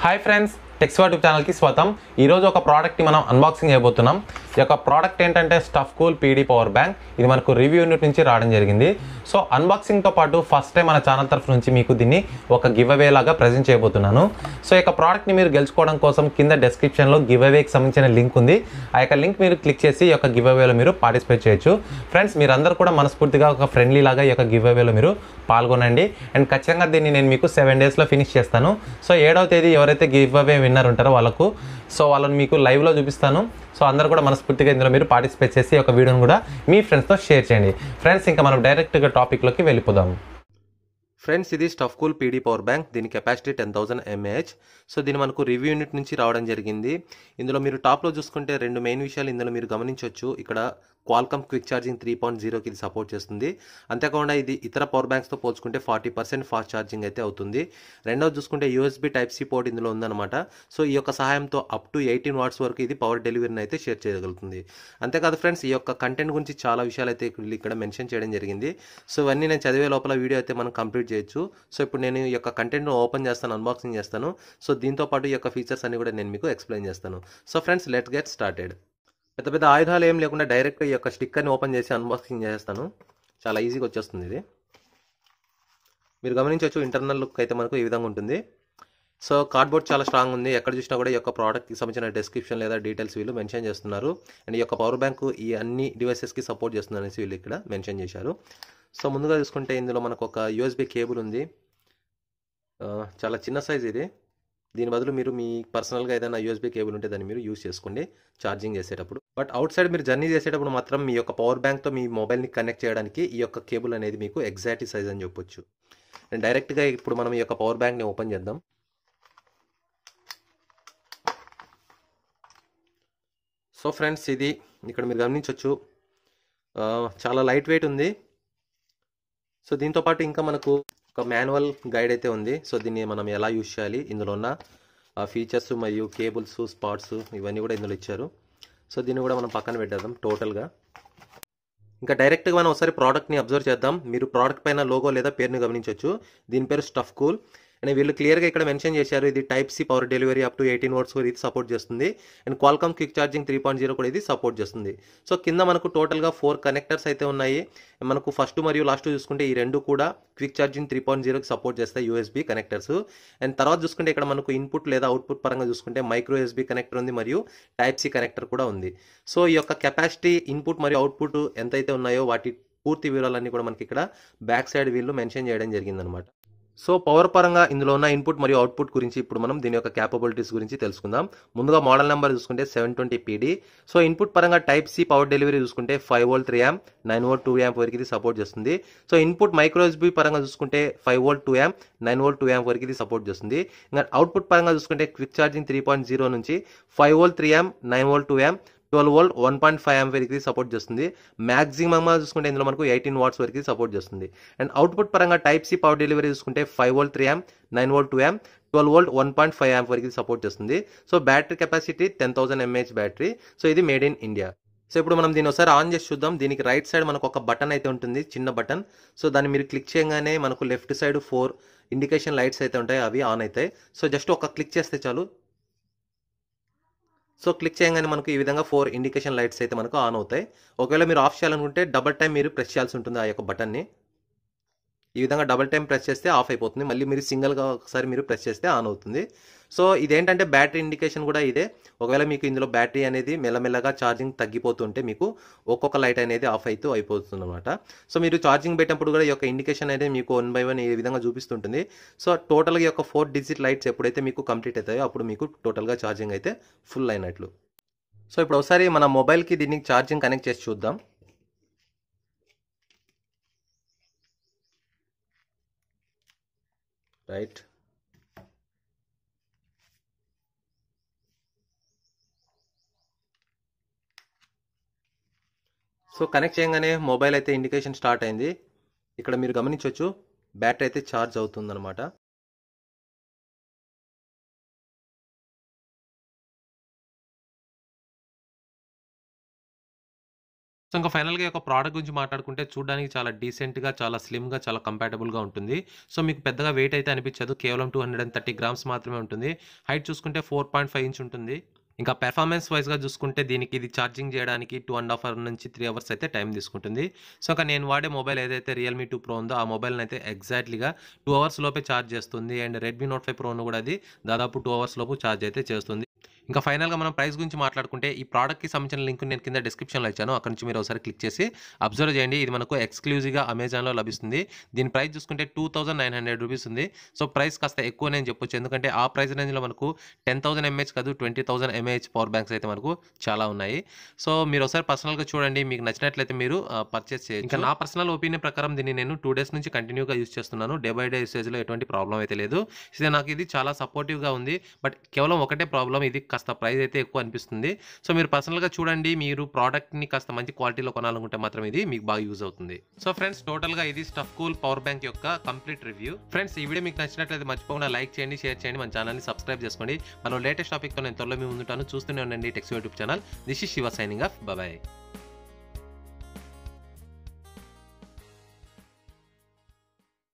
Hi friends tax YouTube ఛానల్కి స్వాగతం ఈరోజు ఒక ప్రోడక్ట్ని మనం అన్బాక్సింగ్ చేయబోతున్నాం. ఈ యొక్క ప్రోడక్ట్ ఏంటంటే stuff cool PD power bank ఇది మనకు రివ్యూ యూనిట్ నుంచి రావడం జరిగింది. సో అన్బాక్సింగ్తో పాటు ఫస్ట్ టైం మన ఛానల్ తరఫు నుంచి మీకు దీన్ని ఒక గివ్ అవే లాగా ప్రజెంట్ చేయబోతున్నాను. సో ఈ యొక్క ప్రోడక్ట్ని మీరు గెలుచుకోవడం కోసం కింద డిస్క్రిప్షన్లో గివ్ అవేకి సంబంధించిన లింక్ ఉంది. ఆ యొక్క లింక్ మీరు క్లిక్ చేసి ఈ యొక్క గివ్ అవేలో మీరు పార్టిసిపేట్ చేయొచ్చు. ఫ్రెండ్స్ మీరందరూ కూడా మనస్ఫూర్తిగా ఒక ఫ్రెండ్లీ లాగా ఈ యొక్క గివ్ అవేలో మీరు పాల్గొనండి. అండ్ ఖచ్చితంగా దీన్ని నేను మీకు సెవెన్ డేస్లో ఫినిష్ చేస్తాను. సో ఏడవ తేదీ ఎవరైతే గివ్ అవే విన్నర్ ఉంటారో వాళ్ళకు. సో వాళ్ళని మీకు లైవ్లో చూపిస్తాను. సో అందరూ కూడా మనస్ఫూర్తిగా ఇందులో మీరు పార్టిసిపేట్ చేసి ఒక వీడియోని కూడా మీ ఫ్రెండ్స్తో షేర్ చేయండి. ఫ్రెండ్స్ ఇంకా మనం డైరెక్ట్గా టాపిక్లోకి వెళ్ళిపోదాం. ఫ్రెండ్స్ ఇది stuff cool PD power bank దీని capacity ten thousand mAh so దీని మనకు రివ్యూ యూనిట్ నుంచి రావడం జరిగింది. ఇందులో మీరు టాప్లో చూసుకుంటే రెండు మెయిన్ విషయాలు ఇందులో మీరు గమనించవచ్చు ఇక్కడ Qualcomm quick charging three point జీరోకి ఇది సపోర్ట్ చేస్తుంది. అంతేకాకుండా ఇది ఇతర పవర్ బ్యాంక్స్తో పోల్చుకుంటే ఫార్టీ పర్సెంట్ ఫాస్ట్ ఛార్జింగ్ అయితే అవుతుంది. రెండోది చూసుకుంటే యూఎస్బీ టైప్ సి పోర్ట్ ఇందులో ఉందన్నమాట. సో ఈ యొక్క సహాయంతో అప్ టు ఎయిటీన్ వాట్స్ వరకు ఇది పవర్ డెలివరీని అయితే షేర్ చేయగలుగుతుంది. అంతేకాదు ఫ్రెండ్స్ ఈ యొక్క కంటెంట్ గురించి చాలా విషయాలు అయితే ఇక్కడ మెన్షన్ చేయడం జరిగింది. సో ఇవన్నీ నేను చదివే లోపల వీడియో అయితే మనం కంప్లీట్ చేయొచ్చు. సో ఇప్పుడు నేను ఈ యొక్క కంటెంట్ను ఓపెన్ చేస్తాను అన్బాక్సింగ్ చేస్తాను. సో దీంతో పాటు ఈ యొక్క ఫీచర్స్ అన్ని కూడా నేను మీకు ఎక్స్ప్లెయిన్ చేస్తాను. So friends let's get started పెద్ద పెద్ద ఆయుధాలు ఏం లేకుండా డైరెక్ట్గా ఈ యొక్క స్టిక్కర్ని ఓపెన్ చేసి అన్బాక్సింగ్ చేస్తాను. చాలా ఈజీగా వచ్చేస్తుంది ఇది. మీరు గమనించవచ్చు ఇంటర్నల్ లుక్ అయితే మనకు ఈ విధంగా ఉంటుంది. సో కార్డ్బోర్డ్ చాలా స్ట్రాంగ్ ఉంది. ఎక్కడ చూసినా కూడా ఈ యొక్క ప్రోడక్ట్కి సంబంధించిన డిస్క్రిప్షన్ లేదా డీటెయిల్స్ వీళ్ళు మెన్షన్ చేస్తున్నారు. అండ్ ఈ యొక్క పవర్ బ్యాంక్ ఈ అన్ని డివైసెస్కి సపోర్ట్ చేస్తుంది అనేసి వీళ్ళు ఇక్కడ మెన్షన్ చేశారు. సో ముందుగా చూసుకుంటే ఇందులో మనకు ఒక యూఎస్బీ కేబుల్ ఉంది. చాలా చిన్న సైజ్ ఇది. దీని బదులు మీరు మీ పర్సనల్గా ఏదైనా యూఎస్బీ కేబుల్ ఉంటే దాన్ని మీరు యూస్ చేసుకోండి ఛార్జింగ్ చేసేటప్పుడు. బట్ అవుట్ సైడ్ మీరు జర్నీ చేసేటప్పుడు మాత్రం మీ యొక్క పవర్ బ్యాంక్తో మీ మొబైల్ని కనెక్ట్ చేయడానికి ఈ యొక్క కేబుల్ అనేది మీకు ఎగ్జాక్ట్ సైజ్ అని చెప్పొచ్చు. అండ్ డైరెక్ట్గా ఇప్పుడు మనం ఈ యొక్క పవర్ బ్యాంక్ని ఓపెన్ చేద్దాం. సో ఫ్రెండ్స్ ఇది ఇక్కడ మీరు గమనించవచ్చు చాలా లైట్ వెయిట్ ఉంది. సో దీంతో పాటు ఇంకా మనకు ఒక మాన్యువల్ గైడ్ అయితే ఉంది. సో దీన్ని మనం ఎలా యూజ్ చేయాలి ఇందులో ఉన్న ఫీచర్స్ మరియు కేబుల్స్ స్పాట్స్ ఇవన్నీ కూడా ఇందులో ఇచ్చారు. సో దీన్ని కూడా మనం పక్కన పెట్టేద్దాం టోటల్గా. ఇంకా డైరెక్ట్గా మనం ఒకసారి ప్రోడక్ట్ని అబ్జర్వ్ చేద్దాం. మీరు ప్రోడక్ట్ పైన లోగో లేదా పేరుని గమనించవచ్చు దీని పేరు స్టఫ్ కూల్. అండ్ వీళ్ళు క్లియర్గా ఇక్కడ మెన్షన్ చేశారు ఇది type C power delivery up to eighteen watts వరకు ఇది సపోర్ట్ చేస్తుంది. And Qualcomm quick charging three point zero కూడా ఇది సపోర్ట్ చేస్తుంది. సో కింద మనకు టోటల్గా ఫోర్ కనెక్టర్స్ అయితే ఉన్నాయి. మనకు ఫస్ట్ మరియు లాస్ట్ చూసుకుంటే ఈ రెండు కూడా క్విక్ ఛార్జింగ్ త్రీ పాయింట్ జీరోకి సపోర్ట్ చేస్తాయి యూఎస్బీ కనెక్టర్స్ అండ్ తర్వాత చూసుకుంటే ఇక్కడ మనకు ఇన్పుట్ లేదా అవుట్పుట్ పరంగా చూసుకుంటే మైక్రో ఎస్బీ కనెక్టర్ ఉంది మరియు టైప్ సి కనెక్టర్ కూడా ఉంది. సో ఈ యొక్క కెపాసిటీ ఇన్పుట్ మరియు అవుట్పుట్ ఎంతైతే ఉన్నాయో వాటి పూర్తి వివరాలన్నీ కూడా మనకి ఇక్కడ బ్యాక్ సైడ్ వీళ్ళు మెన్షన్ చేయడం జరిగిందనమాట సో పవర్ పరంగా ఇందులో ఉన్న ఇన్పుట్ మరియు అవుట్పుట్ గురించి ఇప్పుడు మనం దీని యొక్క క్యాపబిలిటీస్ గురించి తెలుసుకుందాం. ముందుగా మోడల్ నెంబర్ చూసుకుంటే seven twenty PD so input పరంగా టైప్ సి పవర్ డెలివరీ చూసుకుంటే five volt three amp nine volt two amp వరకు ఇది సపోర్ట్ చేస్తుంది. సో ఇన్పుట్ మైక్రోఎస్బీ పరంగా చూసుకుంటే five volt two amp nine volt two amp వరకు ఇది సపోర్ట్ చేస్తుంది. ఇంకా అవుట్పుట్ పరంగా చూసుకుంటే quick charging three point zero నుంచి five volt three amp nine volt two amp twelve volt one point five ampere వరకు సపోర్ట్ చేస్తుంది. మాక్సిమమ్ చూసుకుంటే ఇందులో మనకు ఎయిటీన్ వాట్స్ వరకు సపోర్ట్ చేస్తుంది. అండ్ అవుట్పుట్ పరంగా టైప్ సి పవర్ డెలివరీ చూసుకుంటే five volt three amp nine volt two amp twelve volt one point five amp వరకు సపోర్ట్ చేస్తుంది. So battery capacity ten thousand mAh battery so ఇది made in India so ఇప్పుడు మనం దీని ఒకసారి on చేసి చూద్దాం. దీనికి రైట్ సైడ్ మనకు ఒక బటన్ అయితే ఉంటుంది చిన్న బటన్ సో దాన్ని మీరు క్లిక్ చేయగానే మనకు left side four indication lights అయితే ఉంటాయి అవి ఆన్ అవుతాయి. సో జస్ట్ ఒక క్లిక్ చేస్తే చాలు. సో క్లిక్ చేయగానే మనకు ఈ విధంగా ఫోర్ ఇండికేషన్ లైట్స్ అయితే మనకు ఆన్ అవుతాయి. ఒకవేళ మీరు ఆఫ్ చేయాలనుకుంటే డబల్ టైం మీరు ప్రెస్ చేయాల్సి ఉంటుంది ఆ యొక్క బటన్ని ఈ విధంగా డబల్ టైం ప్రెస్ చేస్తే ఆఫ్ అయిపోతుంది. మళ్ళీ మీరు సింగిల్గా ఒకసారి మీరు ప్రెస్ చేస్తే ఆన్ అవుతుంది. సో ఇదేంటంటే బ్యాటరీ ఇండికేషన్ కూడా ఇదే. ఒకవేళ మీకు ఇందులో బ్యాటరీ అనేది మెల్లమెల్లగా ఛార్జింగ్ తగ్గిపోతుంటే మీకు ఒక్కొక్క లైట్ అనేది ఆఫ్ అవుతూ అయిపోతుంది అనమాట సో మీరు ఛార్జింగ్ పెట్టినప్పుడు కూడా ఈ యొక్క ఇండికేషన్ అనేది మీకు వన్ బై వన్ ఈ విధంగా చూపిస్తుంటుంది. సో టోటల్గా యొక్క ఫోర్ డిజిట్ లైట్స్ ఎప్పుడైతే మీకు కంప్లీట్ అవుతాయో అప్పుడు మీకు టోటల్గా ఛార్జింగ్ అయితే ఫుల్ అయినట్లు. సో ఇప్పుడు ఒకసారి మన మొబైల్కి దీనికి ఛార్జింగ్ కనెక్ట్ చేసి చూద్దాం. రైట్. సో కనెక్ట్ చేయగానే మొబైల్ అయితే ఇండికేషన్ స్టార్ట్ అయింది. ఇక్కడ మీరు గమనించవచ్చు బ్యాటరీ అయితే ఛార్జ్ అవుతుందన్నమాట. సో ఇంకా ఫైనల్గా ఒక ప్రోడక్ట్ గురించి మాట్లాడుకుంటే చూడడానికి చాలా డీసెంట్గా చాలా స్లిమ్గా చాలా కంపాటబుల్గా ఉంటుంది. సో మీకు పెద్దగా వెయిట్ అయితే అనిపించదు. కేవలం two hundred and thirty grams మాత్రమే ఉంటుంది. హైట్ చూసుకుంటే ఫోర్ పాయింట్ ఫైవ్ ఇంచ్ ఉంటుంది. ఇంకా పెర్ఫార్మెన్స్ వైజ్గా చూసుకుంటే దీనికి ఇది ఛార్జింగ్ చేయడానికి టూ అండ్ హాఫ్ అవర్ నుంచి త్రీ అవర్స్ అయితే టైం తీసుకుంటుంది. సో ఇంకా నేను వాడే మొబైల్ ఏదైతే రియల్మీ టూ ప్రో ఉందో ఆ మొబైల్ని అయితే ఎగ్జాక్ట్లీగా టూ అవర్స్ లోపే ఛార్జ్ చేస్తుంది. అండ్ రెడ్మీ నోట్ ఫైవ్ ప్రోను కూడా అది దాదాపు టూ అవర్స్ లోపు ఛార్జ్ అయితే చేస్తుంది. ఇంకా ఫైనల్గా మనం ప్రైస్ గురించి మాట్లాడుకుంటే ఈ ప్రోడక్ట్కి సంబంధించిన లింక్ నేను కింద డిస్క్రిప్షన్లో ఇచ్చాను. అక్కడ నుంచి మీరు ఒకసారి క్లిక్ చేసి అబ్జర్వ్ చేయండి. ఇది మనకు ఎక్స్క్లూజివ్గా అమెజాన్లో లభిస్తుంది. దీని ప్రైస్ చూసుకుంటే two thousand nine hundred rupees ఉంది. సో ప్రైస్ కాస్త ఎక్కువ నేను చెప్పొచ్చు. ఎందుకంటే ఆ ప్రైస్ రేంజ్లో మనకు టెన్ థౌసండ్ ఎంహెచ్ కాదు twenty thousand mAh power banks అయితే మనకు చాలా ఉన్నాయి. సో మీరు ఒకసారి పర్సనల్గా చూడండి. మీకు నచ్చినట్లయితే మీరు పర్చేస్ చేయొచ్చు. ఇంకా నా పర్సనల్ ఒపీనియన్ ప్రకారం దీన్ని నేను టూ డేస్ నుంచి కంటిన్యూగా యూస్ చేస్తున్నాను. డే బై డే యూసేజ్లో ఎటువంటి ప్రాబ్లం అయితే లేదు. ఇది నాకు ఇది చాలా సపోర్టివ్గా ఉంది. బట్ కేవలం ఒకటే ప్రాబ్లం ఇది కాస్త ప్రైస్ అయితే ఎక్కువ అనిపిస్తుంది. సో మీరు పర్సనల్గా చూడండి మీరు ప్రోడక్ట్ని కాస్త మంచి క్వాలిటీలో కొనాలనుకుంటే మాత్రం ఇది మీకు బాగా యూజ్ అవుతుంది. సో ఫ్రెండ్స్ టోటల్గా ఇది స్టఫ్ కూల్ పవర్ బ్యాంక్ యొక్క కంప్లీట్ రివ్యూ. ఫ్రెండ్స్ ఈ వీడియో మీకు నచ్చినట్లయితే మర్చిపోకుండా లైక్ చేయండి షేర్ చేయండి మన ఛానల్ని సబ్స్క్రైబ్ చేసుకోండి. మనం లేటెస్ట్ టాపిక్తో నేను త్వరలో మీ ముందుంటాను. చూస్తూనే ఉండండి techs YouTube channel. This is Shiva signing off. Bye